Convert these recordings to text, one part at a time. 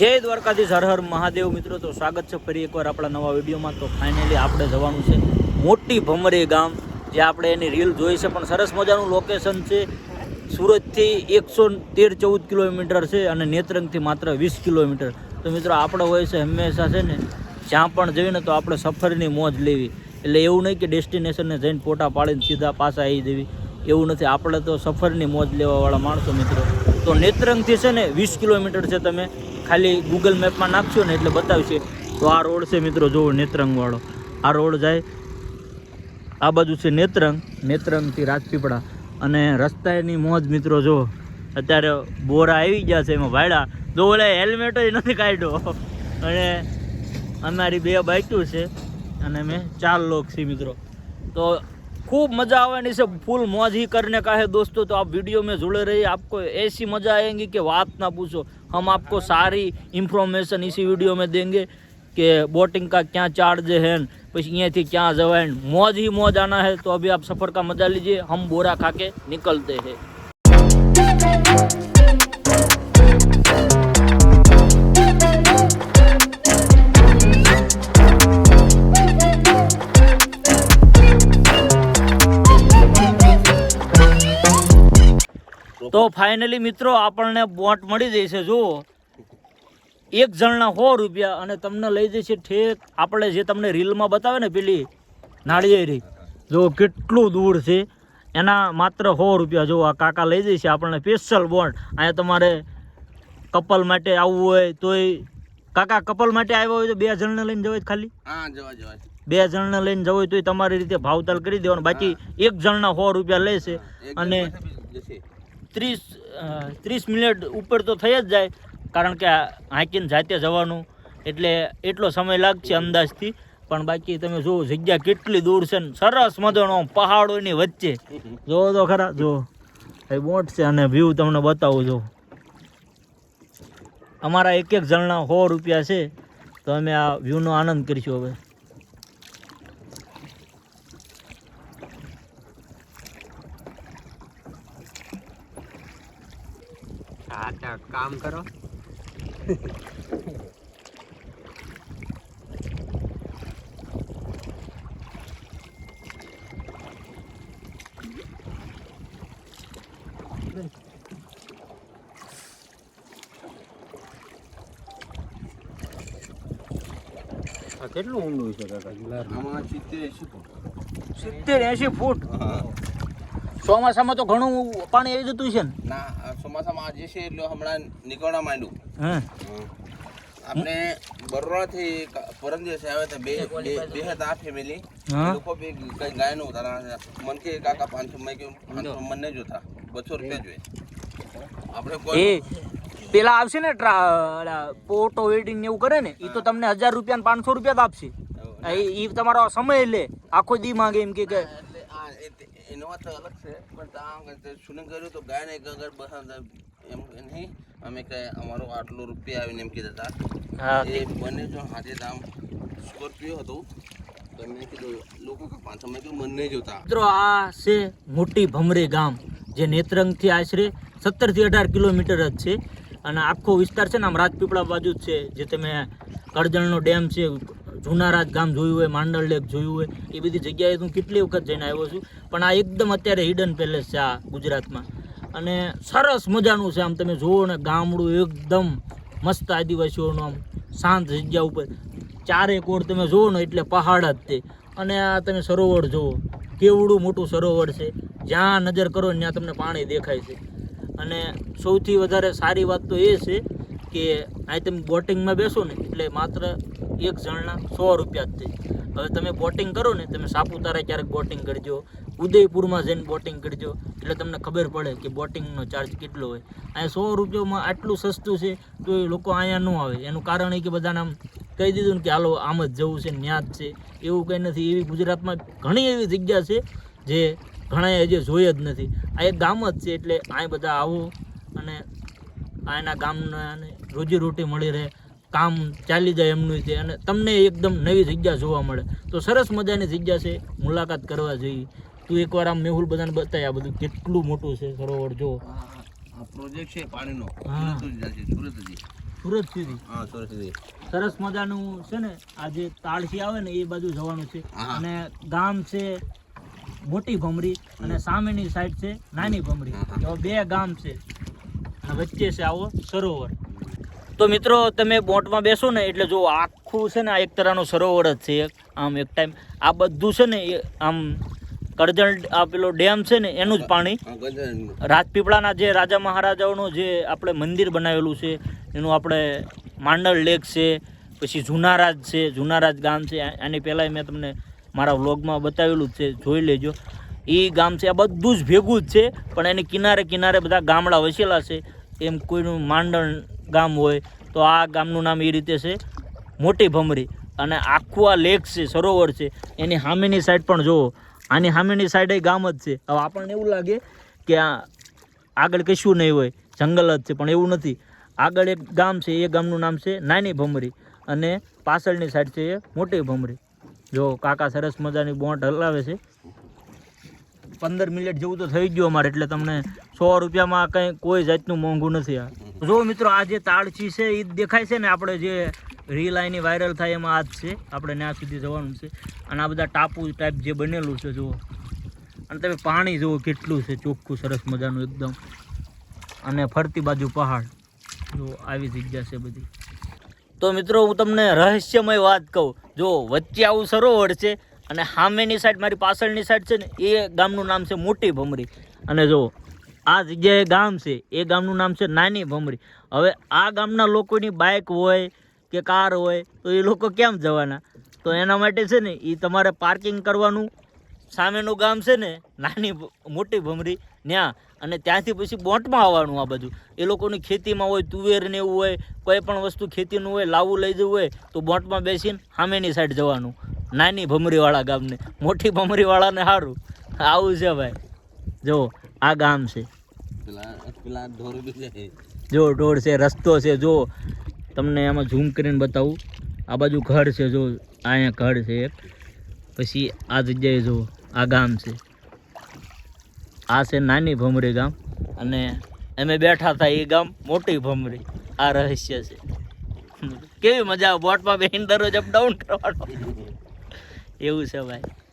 જય દ્વારકાધીશ, હર હર મહાદેવ. મિત્રો, તો સ્વાગત છે ફરી એકવાર આપણા નવા વિડીયોમાં. તો ફાઇનલી આપણે જવાનું છે મોટી ભમરી ગામ, જે આપણે એની રીલ જોઈ છે. પણ સરસ મજાનું લોકેશન છે. સુરતથી એકસો તેર ચૌદ કિલોમીટર છે અને નેત્રંગથી માત્ર વીસ કિલોમીટર. તો મિત્રો, આપણે હોય છે હંમેશા છે ને, જ્યાં પણ જઈએ ને તો આપણે સફરની મોજ લેવી. એટલે એવું નહીં કે ડેસ્ટિનેશનને જઈને ફોટા પાડીને સીધા પાછા આવી જવી. એવું નથી. આપણે તો સફરની મોજ લેવાવાળા માણસો, મિત્રો. તો નેત્રંગથી છે ને, વીસ કિલોમીટર છે તમે. ખાલી ગૂગલ મેપમાં નાખશો ને એટલે બતાવશે તો આ રોડ છે મિત્રો જુઓ નેત્રંગવાળો આ રોડ જાય આ બાજુ છે નેત્રંગ નેત્રંગથી રાજપીપળા અને રસ્તાની મોજ મિત્રો જુઓ અત્યારે બોરા આવી ગયા છે એમાં ભાડા જો ઓલા હેલ્મેટ નથી કાઢ્યો અને અમારી બે બાઇકું છે અને મેં ચાર લોક છીએ મિત્રો તો खूब मज़ा आवानी से फुल मौज ही करने का है दोस्तों तो आप वीडियो में जुड़े रहिए आपको ऐसी मज़ा आएंगी कि बात ना पूछो हम आपको सारी इंफॉर्मेशन इसी वीडियो में देंगे कि बोटिंग का क्या चार्ज है बस ये थी क्या जवाइन मौज ही मौज आना है तो अभी आप सफ़र का मज़ा लीजिए, हम बोरा खा के निकलते हैं। તો ફાઇનલી મિત્રો આપણને બોટ મળી જશે જુઓ. એક જણના સો રૂપિયા અને તમને લઈ જશે ઠેક. આપણે જે તમને રીલમાં બતાવે ને પેલી નાળિયેરી જો કેટલું દૂર છે. એના માત્ર સો રૂપિયા જો આ કાકા લઈ જશે આપણને સ્પેશિયલ બોટ. અહીંયા તમારે કપલ માટે આવવું હોય તોય કાકા કપલ માટે આવ્યા હોય તો બે જણને લઈને જવાય ખાલી? હા જવા જવા બે જણને લઈને જવું હોય તોય તમારી રીતે ભાવતાલ કરી દેવાનું. બાકી એક જણના સો રૂપિયા લેશે અને ત્રીસ ત્રીસ મિનિટ ઉપર તો થઈ જ જાય, કારણ કે હાંકીને જાતે જવાનું, એટલે એટલો સમય લાગશે અંદાજથી. પણ બાકી તમે જુઓ, જગ્યા કેટલી દૂર છે ને, સરસ મજાનો પહાડોની વચ્ચે. જુઓ તો ખરા, જુઓ. એ બોટ છે અને વ્યૂ તમને બતાવું જો અમારા એક એક જણના સો રૂપિયા છે, તો અમે આ વ્યૂનો આનંદ કરીશું હવે. હા કામ કરો આ કેટલું ઊંડું છે કાકા? આમાં સિત્તેર એંશી ફૂટ. સિત્તેર એંશી ફૂટ? ચોમાસામાં તો ઘણું પાણી આવી જતું છે ને? ના ચોમાસામાં આજે છે એટલે હમણાં નીકળવા માંડ્યું. આપણે બરોડાથી પરમ દિવસે આવે તો બે બે- હતા ફેમિલી. લોકો બી કઈ ગાયનું ઉતારા મન કે કાકા પાંચસો મેં કે પાંચસો મન જોતા બસો રૂપિયા જોઈએ. આપણે કોઈ પેલા આવશે ને ટ્રા વેડિંગ ને એવું કરે ને એ તો તમને હજાર રૂપિયા પાંચસો રૂપિયા જ આપશે. એ તમારો સમય લે આખો દી માંગે એમ કે તે- તો અલગ છે પણ ત્યાં શૂટિંગ કર્યું તો ગાય ને ગગર બસ એમ નહીં અમે કઈ અમારો આટલો રૂપિયા આવીને એમ કીધા હતા. એ બંને જો હાથે દામ સ્કોર્પિયો હતું બંને કીધું લોકો કીધું મન નહીં જોતા. મિત્રો આ છે મોટી ભમરે ગામ જે નેત્રંગથી આશરે સત્તરથી અઢાર કિલોમીટર જ છે. અને આખો વિસ્તાર છે ને આમ રાજપીપળા બાજુ જ છે જે તમે કરજણનો ડેમ છે જુનારાજ ગામ જોયું હોય, માંડલ લેક જોયું હોય, એ બધી જગ્યાએ હું કેટલી વખત જઈને આવ્યો છું. પણ આ એકદમ અત્યારે હિડન પેલેસ છે આ ગુજરાતમાં. અને સરસ મજાનું છે, આમ તમે જુઓ ને, ગામડું એકદમ મસ્ત આદિવાસીઓનું આમ શાંત જગ્યા ઉપર. ચારે કોર તમે જુઓ ને, એટલે પહાડ જ તે. અને આ તમે સરોવર જુઓ, કેવડું મોટું સરોવર છે. જ્યાં નજર કરો ત્યાં તમને પાણી દેખાય છે. અને સૌથી વધારે સારી વાત તો એ છે કે અહીં તમે બોટિંગમાં બેસો ને, એટલે માત્ર એક જણના સો રૂપિયા જ છે હવે તમે બોટિંગ કરો ને, તમે સાપુતારા ક્યારેક બોટિંગ કરજો, ઉદયપુરમાં જઈને બોટિંગ કરજો, એટલે તમને ખબર પડે કે બોટિંગનો ચાર્જ કેટલો હોય. અહીંયા સો રૂપિયામાં આટલું સસ્તું છે, તો એ લોકો અહીંયા ન આવે. એનું કારણ એ કે બધાને આમ કહી દીધું કે હાલો, આમ જ જવું છે ન્યા જ છે. એવું કંઈ નથી. એવી ગુજરાતમાં ઘણી એવી જગ્યા છે, જે ઘણાએ હજી જોઈ જ નથી. આ એક ગામ જ છે, એટલે અહીં બધા આવો અને આના ગામના રોજીરોટી મળી રહે. કામ ચાલી જાય એમનું છે અને તમને એકદમ નવી જગ્યા જોવા મળે. તો સરસ મજાની જગ્યા છે મુલાકાત કરવા જોઈએ તું એકવાર આમ મેહુલ બધાને બતાય આ બધું કેટલું મોટું છે સરોવર જો. આ પ્રોજેક્ટ છે પાણીનો. સુરત સુરત સુધી હા સુરત સુધી સરસ મજાનું છે ને આ જે તાળસી આવે ને એ બાજુ જવાનું છે. અને ગામ છે મોટી ભમરી અને સામેની સાઈડ છે નાની ભમરી. બે ગામ છે. અને વચ્ચે છે આવો સરોવર. તો મિત્રો તમે બોટમાં બેસો ને એટલે જો આખું છે ને આ એક તરહનું સરોવર જ છે એક આમ એક ટાઈમ આ બધું છે ને એ આમ કરજણ આ પેલો ડેમ છે ને એનું જ પાણી. રાજપીપળાના જે રાજા મહારાજાઓનું જે આપણે મંદિર બનાવેલું છે એનું આપણે માંડળ લેક છે પછી જુનારાજ છે જુનારાજ ગામ છે આની પહેલાંય મેં તમને મારા વ્લોગમાં બતાવેલું જ છે જોઈ લેજો. એ ગામ છે આ બધું જ ભેગું જ છે પણ એની કિનારે કિનારે બધા ગામડા વસેલા છે એમ કોઈનું માંડણ ગામ હોય, તો આ ગામનું નામ એ રીતે છે મોટી ભમરી. અને આખું આ લેક છે, સરોવર છે. એની સામેની સાઈડ પણ જુઓ. આની સામેની સાઈડ ગામ જ છે. હવે આપણને એવું લાગે કે આ આગળ કશું નહીં હોય, જંગલ જ છે, પણ એવું નથી. આગળ એક ગામ છે, એ ગામનું નામ છે નાની ભમરી. અને પાછળની સાઈડ છે એ મોટી ભમરી. જો કાકા સરસ મજાની બોટ હલાવે છે. પંદર મિનિટ જેવું તો થઈ ગયું અમારે, એટલે તમને સો રૂપિયામાં કંઈ કોઈ જાતનું મોંઘું નથી આ. જો મિત્રો, આ જે તાળચી છે એ દેખાય છે ને આપણે જે રીલ આઈની વાયરલ થાય એમાં આ જ છે. આપણે ત્યાં સુધી જવાનું છે. અને આ બધા ટાપુ ટાઈપ જે બનેલું છે, જુઓ. અને તમે પાણી જુઓ કેટલું છે, ચોખ્ખું, સરસ મજાનું એકદમ. અને ફરતી બાજુ પહાડ. જો આવી જગ્યા છે બધી. તો મિત્રો, હું તમને રહસ્યમય વાત કહું. જો વચ્ચે આવું સરોવર છે અને સામેની સાઈડ મારી પાછળની સાઈડ છે ને, એ ગામનું નામ છે મોટી ભમરી. અને જો આ જગ્યાએ ગામ છે, એ ગામનું નામ છે નાની ભમરી. હવે આ ગામના લોકોની બાઇક હોય કે કાર હોય, તો એ લોકો કેમ જવાના? તો એના માટે છે ને એ તમારે પાર્કિંગ કરવાનું. સામેનું ગામ છે ને, નાની મોટી ભમરી ત્યાં અને ત્યાંથી પછી બોટમાં આવવાનું આ બધું એ લોકોની ખેતીમાં હોય તુવેર ને એવું હોય, કોઈ પણ વસ્તુ ખેતીનું હોય લાવવું લઈ જવું હોય, તો બોટમાં બેસીને સામેની સાઈડ જવાનું. નાની ભમરીવાળા ગામને. મોટી ભમરીવાળાને સારું આવું છે ભાઈ. જો આ ગામ છે. ઢોર જો ઢોળ છે રસ્તો છે જો તમને આમાં ઝૂમ કરીને બતાવું. આ બાજુ ઘર છે જો અહીંયા ઘર છે એક. પછી આ જગ્યાએ જો આ ગામ છે. આ છે નાની ભમરી ગામ અને અમે બેઠા હતા એ ગામ મોટી ભમરી. આ રહસ્ય છે. કેવી મજા બોટમાં બેહીને દરરોજ અપડાઉન કરવાનો. એવું છે ભાઈ.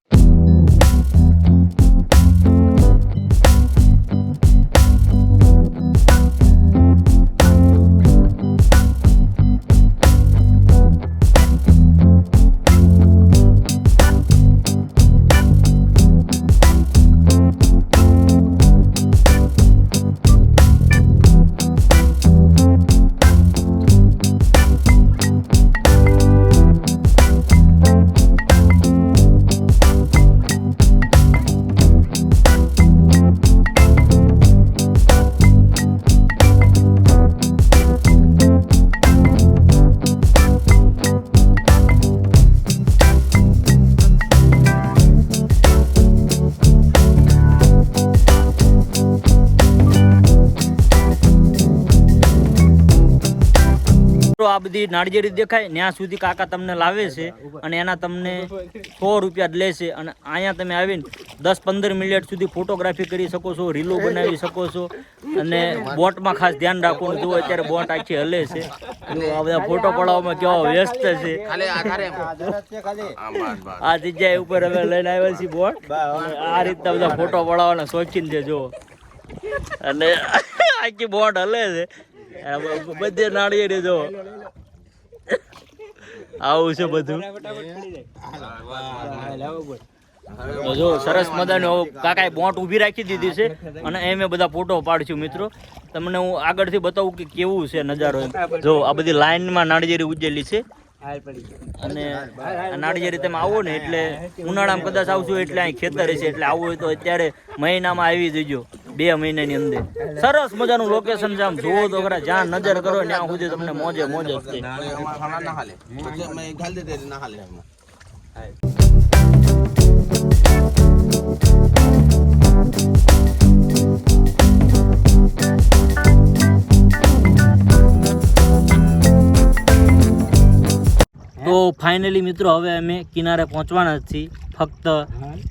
મિત્રો આ બધી નાળિયેરી દેખાય ત્યાં સુધી કાકા તમને લાવે છે અને એના તમને સો રૂપિયા લે લેશે. અને અહીંયા તમે આવીને દસ પંદર મિનિટ સુધી ફોટોગ્રાફી કરી શકો છો રીલો બનાવી શકો છો. અને બોટમાં ખાસ ધ્યાન રાખવાનું જુઓ અત્યારે બોટ આખી હલે છે આ બધા ફોટો પડાવવામાં કેવા વ્યસ્ત છે. આ જગ્યાએ ઉપર અમે લઈને આવ્યા છીએ બોટ. આ રીતના બધા ફોટો પડાવવાના શોખીન છે જો. અને આખી બોટ હલે છે. બધે નાળિયેરી જો. આવું છે બધું. જો, સરસ મજાનો કાકાએ બોટ ઊભી રાખી દીધી છે અને એ મેં બધા ફોટો પાડશું મિત્રો. તમને હું આગળથી બતાવું કે કેવું છે નજારો જો, આ બધી લાઈનમાં નાળિયેરી ઉજેલી છે. અને નાળિયેરી તમે આવો ને એટલે ઉનાળામાં કદાચ આવશું એટલે અહીં ખેતર હશે, એટલે આવવું હોય તો અત્યારે મહિનામાં આવી જજો. બે મહિનાની અંદર. સરસ મજાનું લોકેશન છે, આમ જુઓ તો ખરા, જ્યાં નજર કરો ત્યાં સુધી તમને મોજે મોજ તો ફાઇનલી મિત્રો, હવે અમે કિનારે પહોંચવાના છીએ. ફક્ત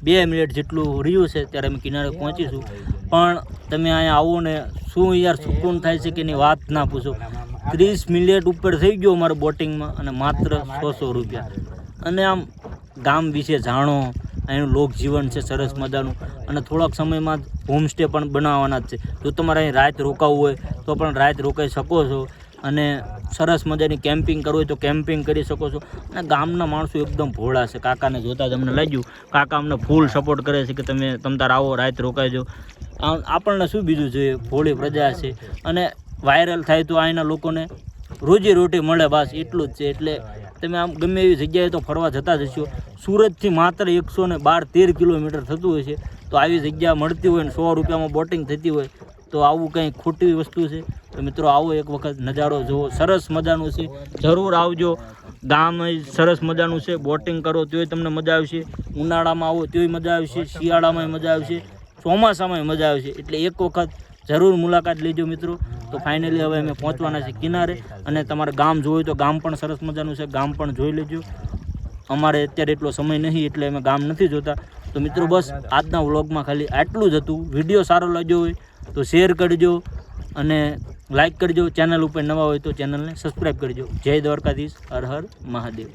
બે મિનિટ જેટલું રહ્યું છે, ત્યારે અમે કિનારે પહોંચીશું. પણ તમે અહીંયા આવો ને શું યાર સુકૂન થાય છે કે એની વાત ના પૂછો? ત્રીસ મિનિટ ઉપર થઈ ગયો મારે બોટિંગમાં અને માત્ર સો રૂપિયા. અને આમ ગામ વિશે જાણો, અહીંનું લોકજીવન છે સરસ મજાનું. અને થોડાક સમયમાં હોમસ્ટે પણ બનાવવાના જ છે. જો તમારે અહીં રાત રોકાવું હોય, તો પણ રાત રોકાઈ શકો છો. અને સરસ મજાની કેમ્પિંગ કરવું હોય તો કેમ્પિંગ કરી શકો છો. અને ગામના માણસો એકદમ ભોળા છે. કાકાને જોતાં જ અમને લાગ્યું. કાકા અમને ફૂલ સપોર્ટ કરે છે કે તમે, તમ તાર આવો, રાત રોકાઈજો આ- આપણને શું બીજું જોઈએ ભોળી પ્રજા છે. અને વાયરલ થાય તો અહીંના લોકોને રોજી રોટી મળે બસ, એટલું જ છે. એટલે તમે આમ ગમે એવી જગ્યાએ તો ફરવા જતા જ હશો. સુરતથી માત્ર એકસો ને બાર તેર કિલોમીટર થતું હોય છે તો આવી જગ્યા મળતી હોય ને સો રૂપિયામાં બોટિંગ થતી હોય, તો આવું કંઈ ખોટી વસ્તુ છે? તો મિત્રો આવો એક વખત નજારો જુઓ સરસ મજાનું છે. જરૂર આવજો. ગામ સરસ મજાનું છે. બોટિંગ કરો, તોય તમને મજા આવશે. ઉનાળામાં આવો, તોય મજા આવશે. શિયાળામાં મજા આવશે. ચોમાસામાં મજા આવશે એટલે એક વખત જરૂર મુલાકાત લેજો મિત્રો. તો ફાઇનલી હવે અમે પહોંચવાના છે કિનારે અને તમારે ગામ જોયું તો ગામ પણ સરસ મજાનું છે. ગામ પણ જોઈ લેજો. અમારે અત્યારે એટલો સમય નહીં એટલે અમે ગામ નથી જોતા. તો મિત્રો બસ આજના વ્લોગમાં ખાલી આટલું જ હતું. વીડિયો સારો લાગ્યો હોય તો શેર કરજો અને લાઇક કરજો. ચેનલ ઉપર નવા હોય તો ચેનલને સબસ્ક્રાઈબ કરજો. જય દ્વારકાધીશ. હર હર મહાદેવ.